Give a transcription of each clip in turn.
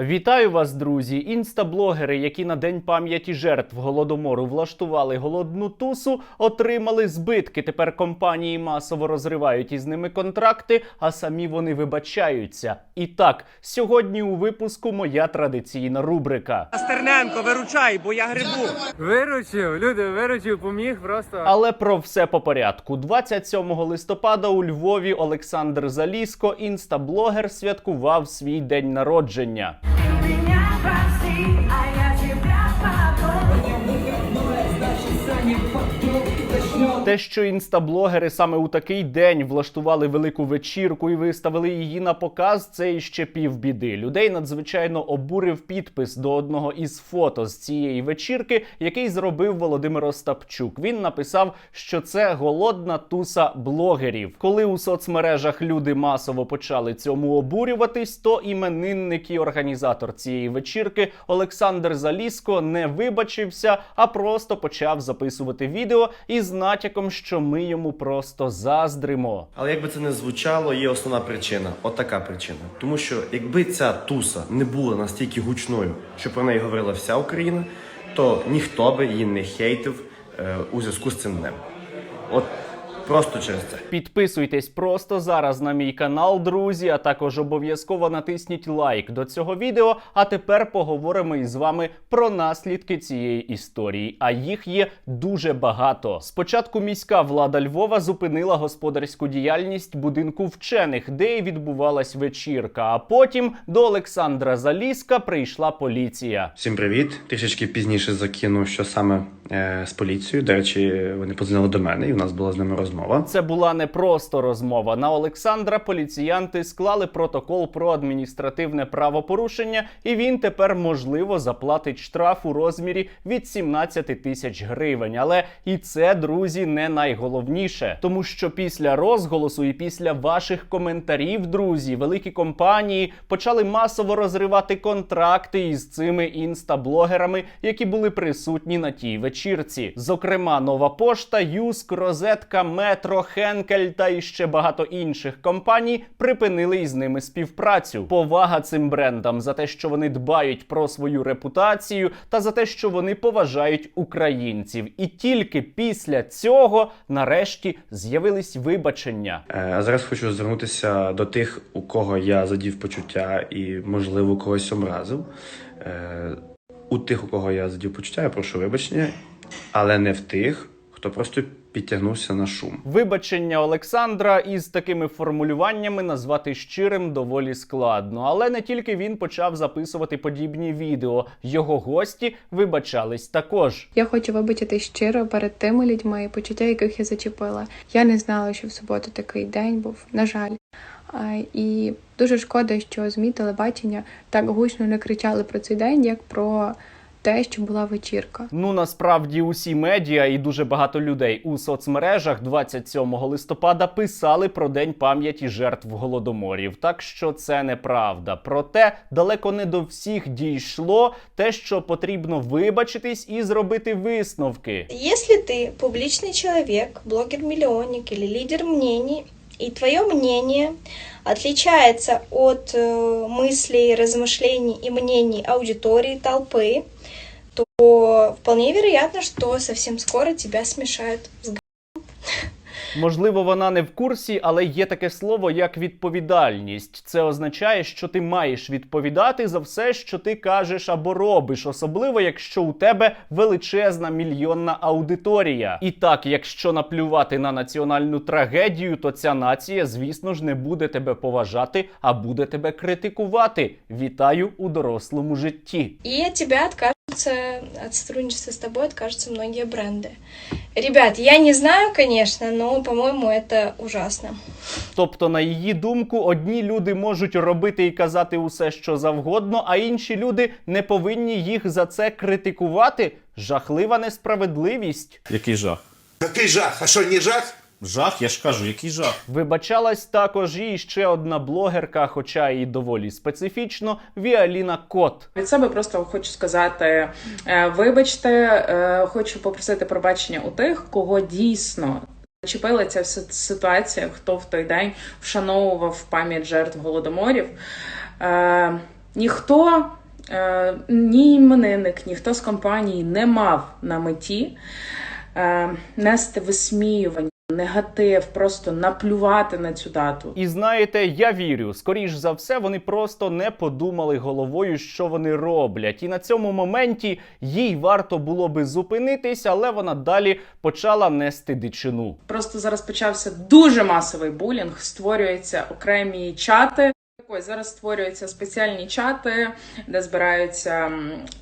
Вітаю вас, друзі! Інстаблогери, які на день пам'яті жертв голодомору влаштували голодну тусу, отримали збитки. Тепер компанії масово розривають із ними контракти, а самі вони вибачаються. І так, сьогодні у випуску моя традиційна рубрика. Стерненко, виручай, бо я грибу. Виручив, люди, виручив, поміг просто. Але про все по порядку. 27 листопада у Львові Олександр Заліско, інстаблогер, святкував свій день народження. Те, що інстаблогери саме у такий день влаштували велику вечірку і виставили її на показ, це іще півбіди. Людей надзвичайно обурив підпис до одного із фото з цієї вечірки, який зробив Володимир Остапчук. Він написав, що це голодна туса блогерів. Коли у соцмережах люди масово почали цьому обурюватись, то іменинник і організатор цієї вечірки Олександр Заліско не вибачився, а просто почав записувати відео із натяком, що ми йому просто заздримо. Але як би це не звучало, є основна причина. От така причина. Тому що якби ця туса не була настільки гучною, що про неї говорила вся Україна, то ніхто би її не хейтив е, у зв'язку з цим днем. От просто через це. Підписуйтесь просто зараз на мій канал, друзі, а також обов'язково натисніть лайк до цього відео. А тепер поговоримо із вами про наслідки цієї історії. А їх є дуже багато. Спочатку міська влада Львова зупинила господарську діяльність будинку вчених, де і відбувалась вечірка. А потім до Олександра Заліска прийшла поліція. Всім привіт. Трішечки пізніше закину, що саме е, з поліцією. До речі, вони подзвонили до мене, і в нас була з ними розмова. Це була не просто розмова. На Олександра поліціянти склали протокол про адміністративне правопорушення, і він тепер можливо заплатить штраф у розмірі від 17 тисяч гривень. Але і це, друзі, не найголовніше, тому що після розголосу і після ваших коментарів, друзі, великі компанії почали масово розривати контракти із цими інстаблогерами, які були присутні на тій вечірці. Зокрема, нова пошта, Юск, Розетка, Метро, Хенкель та іще багато інших компаній припинили із ними співпрацю. Повага цим брендам за те, що вони дбають про свою репутацію, та за те, що вони поважають українців. І тільки після цього, нарешті, з'явились вибачення. Е, А зараз хочу звернутися до тих, у кого я задів почуття і, можливо, когось образив. Е, У тих, у кого я задів почуття, я прошу вибачення, але не в тих, хто просто підтягнувся на шум. Вибачення Олександра із такими формулюваннями назвати щирим доволі складно, але не тільки він почав записувати подібні відео. Його гості вибачались також. Я хочу вибачити щиро перед тими людьми, почуття яких я зачепила. Я не знала, що в суботу такий день був, на жаль. А, І дуже шкода, що ЗМІ телебачення так гучно не кричали про цей день, як про те, що була вечірка. Ну насправді усі медіа і дуже багато людей у соцмережах 27 листопада писали про день пам'яті жертв голодоморів. Так що це неправда. Проте далеко не до всіх дійшло те, що потрібно вибачитись і зробити висновки. Если ты публичный человек, блогер-миллионник или лидер мнений, и твое мнение отличается от э, мыслей, размышлений и мнений аудитории, толпы, то вполне вероятно, что совсем скоро тебя смешают с Можливо, вона не в курсі, але є таке слово як відповідальність. Це означає, що ти маєш відповідати за все, що ти кажеш або робиш, особливо якщо у тебе величезна мільйонна аудиторія. І так, якщо наплювати на національну трагедію, то ця нація, звісно ж, не буде тебе поважати, а буде тебе критикувати. Вітаю у дорослому житті. От тебя откажутся, от сотрудничества с тобой откажутся многие бренды. Ребят, я не знаю, конечно, но, по-моєму, это ужасно. Тобто, на її думку, одні люди можуть робити і казати усе, що завгодно, а інші люди не повинні їх за це критикувати. Жахлива несправедливість. Який жах? Який жах? А що, не жах? Жах, я ж кажу, який жах. Вибачалась також і ще одна блогерка, хоча і доволі специфічно, Віаліна Кот. Від себе просто хочу сказати: е, вибачте, е, хочу попросити пробачення у тих, кого дійсно зачепила ця ситуація, хто в той день вшановував пам'ять жертв голодоморів. Е, Ніхто, е, ні іменинник, ніхто з компанії не мав на меті е, нести висміювання, негатив, просто наплювати на цю дату. І знаєте, я вірю, скоріш за все, вони просто не подумали головою, що вони роблять. І на цьому моменті їй варто було би зупинитись, але вона далі почала нести дичину. Просто зараз почався дуже масовий булінг. Створюються окремі чати. Ось зараз створюються спеціальні чати, де збираються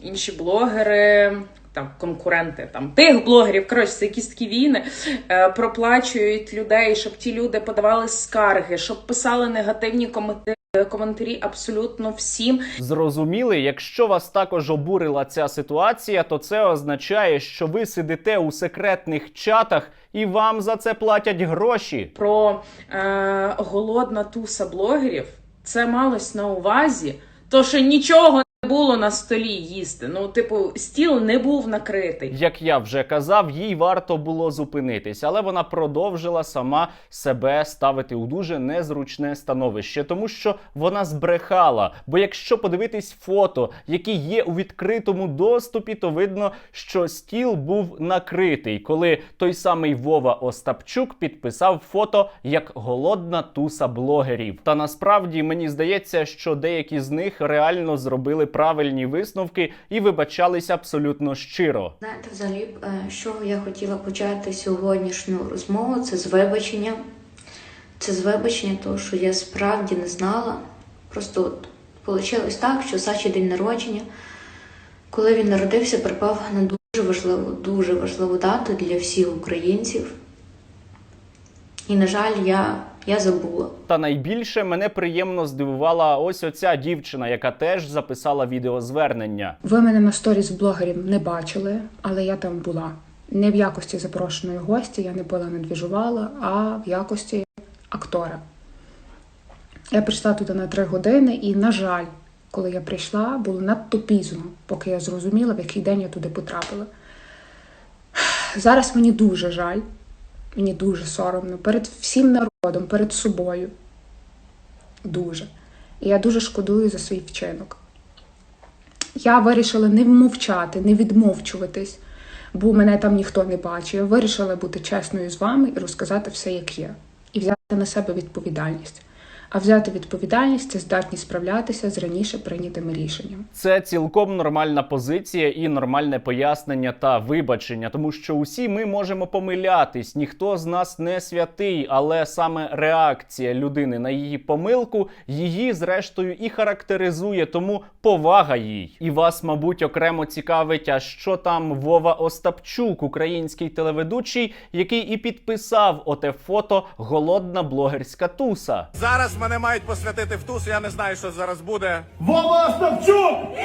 інші блогери. Там конкуренти там тих блогерів, коротше, це якісь такі війни, е, проплачують людей, щоб ті люди подавали скарги, щоб писали негативні коментарі, коментарі абсолютно всім. Зрозуміли, якщо вас також обурила ця ситуація, то це означає, що ви сидите у секретних чатах і вам за це платять гроші. про е, голодна туса блогерів, це малось на увазі, то що нічого не було на столі їсти. Ну, типу, стіл не був накритий. Як я вже казав, їй варто було зупинитись, але вона продовжила сама себе ставити у дуже незручне становище, тому що вона збрехала. Бо якщо подивитись фото, які є у відкритому доступі, то видно, що стіл був накритий, коли той самий Вова Остапчук підписав фото як голодна туса блогерів. Та насправді мені здається, що деякі з них реально зробили правильні висновки і вибачались абсолютно щиро. Знаєте, взагалі, б, е, я хотіла почати сьогоднішню розмову, це з вибачення. Це з вибачення, того, що я справді не знала. Просто от вийшло так, що Саші день народження, коли він народився, припав на дуже важливу, дуже важливу дату для всіх українців. І, на жаль, я, я забула. Та найбільше мене приємно здивувала ось оця дівчина, яка теж записала відеозвернення. Ви мене на сторіс блогерів не бачили, але я там була. Не в якості запрошеної гості, я не була не двіжувала, а в якості актора. Я прийшла туди на три години, і, на жаль, коли я прийшла, було надто пізно, поки я зрозуміла, в який день я туди потрапила. Зараз мені дуже жаль, мені дуже соромно перед всім народом, перед собою. Дуже. І я дуже шкодую за свій вчинок. Я вирішила не мовчати, не відмовчуватись, бо мене там ніхто не бачив. Я вирішила бути чесною з вами і розказати все, як є, і взяти на себе відповідальність. А взяти відповідальність це здатність справлятися з раніше прийнятими рішеннями. Це цілком нормальна позиція і нормальне пояснення та вибачення, тому що усі ми можемо помилятись. Ніхто з нас не святий, але саме реакція людини на її помилку її зрештою і характеризує, тому повага їй. І вас, мабуть, окремо цікавить, а що там Вова Остапчук, український телеведучий, який і підписав оте фото голодна блогерська туса. Зараз мене мають посвятити в туз, я не знаю, що зараз буде. Вова Остапчук!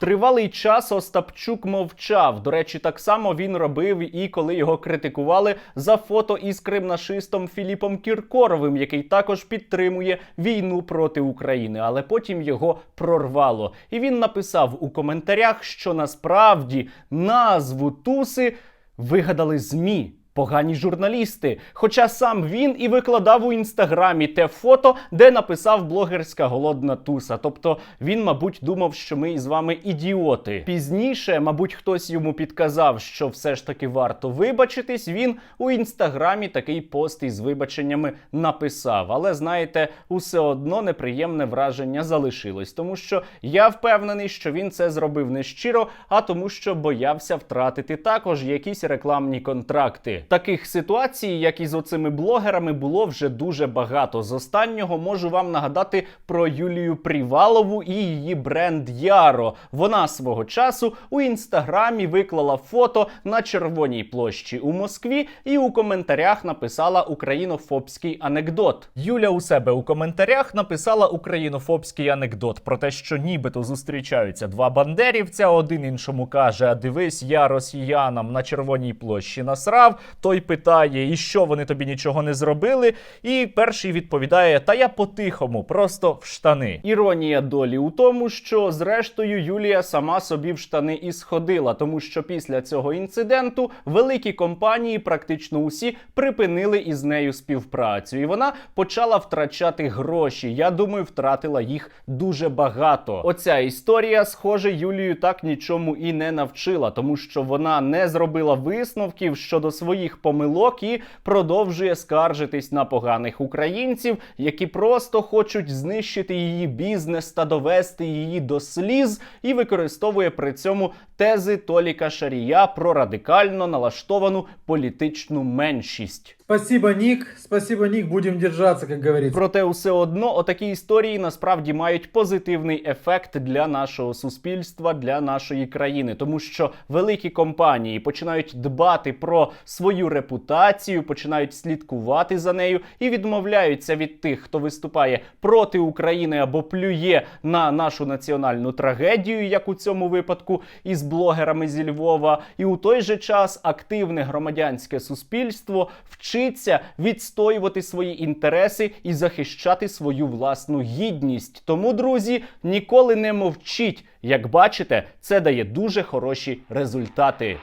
Тривалий час Остапчук мовчав. До речі, так само він робив і коли його критикували за фото із кримнашистом Філіпом Кіркоровим, який також підтримує війну проти України. Але потім його прорвало. І він написав у коментарях, що насправді назву туси вигадали ЗМІ. Погані журналісти. Хоча сам він і викладав у інстаграмі те фото, де написав блогерська голодна туса. Тобто він, мабуть, думав, що ми із вами ідіоти. Пізніше, мабуть, хтось йому підказав, що все ж таки варто вибачитись. Він у інстаграмі такий пост із вибаченнями написав. Але знаєте, усе одно неприємне враження залишилось, тому що я впевнений, що він це зробив не щиро, а тому, що боявся втратити також якісь рекламні контракти. Таких ситуацій, як і з оцими блогерами, було вже дуже багато. З останнього можу вам нагадати про Юлію Привалову і її бренд Яро. Вона свого часу у інстаграмі виклала фото на червоній площі у Москві і у коментарях написала українофобський анекдот. Юля у себе у коментарях написала українофобський анекдот про те, що нібито зустрічаються два бандерівця. Один іншому каже: А дивись, я росіянам на червоній площі насрав. Той питає, і що вони тобі нічого не зробили. І перший відповідає: Та я по-тихому, просто в штани. Іронія долі у тому, що зрештою Юлія сама собі в штани і сходила, тому що після цього інциденту великі компанії, практично усі, припинили із нею співпрацю, і вона почала втрачати гроші. Я думаю, втратила їх дуже багато. Оця історія, схоже, Юлію так нічому і не навчила, тому що вона не зробила висновків щодо своїх помилок і продовжує скаржитись на поганих українців, які просто хочуть знищити її бізнес та довести її до сліз, і використовує при цьому тези Толіка Шарія про радикально налаштовану політичну меншість. Спасибо, Ник. Спасибо, Ник. Будем держаться, как говорится. Проте, все одно, отакі історії насправді мають позитивний ефект для нашого суспільства, для нашої країни, тому що великі компанії починають дбати про свою репутацію, починають слідкувати за нею і відмовляються від тих, хто виступає проти України або плює на нашу національну трагедію, як у цьому випадку із блогерами зі Львова. І у той же час активне громадянське суспільство вчиться відстоювати свої інтереси і захищати свою власну гідність. Тому, друзі, ніколи не мовчіть. Як бачите, це дає дуже хороші результати.